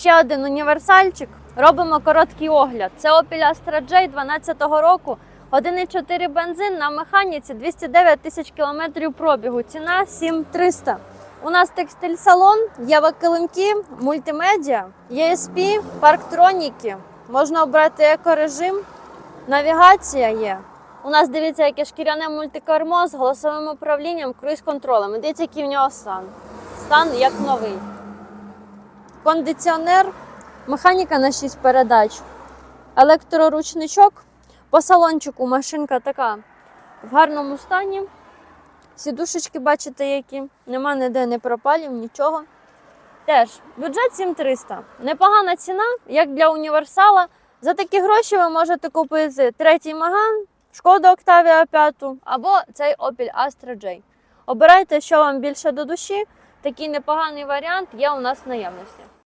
Ще один універсальчик. Робимо короткий огляд. Це Opel Astra J 12-го року. 1,4 бензин на механіці 209 тисяч кілометрів пробігу. Ціна 7300. У нас текстиль салон, є килимки, мультимедіа, ESP, парктроніки. Можна обрати екорежим, навігація є. У нас дивіться, яке шкіряне мультикермо з голосовим управлінням, круїз-контролем. І Дивіться, який в нього стан. Стан як новий. Кондиціонер, механіка на 6 передач, електроручничок. По салончику машинка така в гарному стані. Сідушечки, бачите, які. Нема ніде не пропалів, нічого. Теж бюджет 7300. Непогана ціна, як для універсала. За такі гроші ви можете купити третій Маган, Шкода Octavia 5 або цей Opel Astra J. Обирайте, що вам більше до душі. Такий непоганий варіант є у нас в наявності.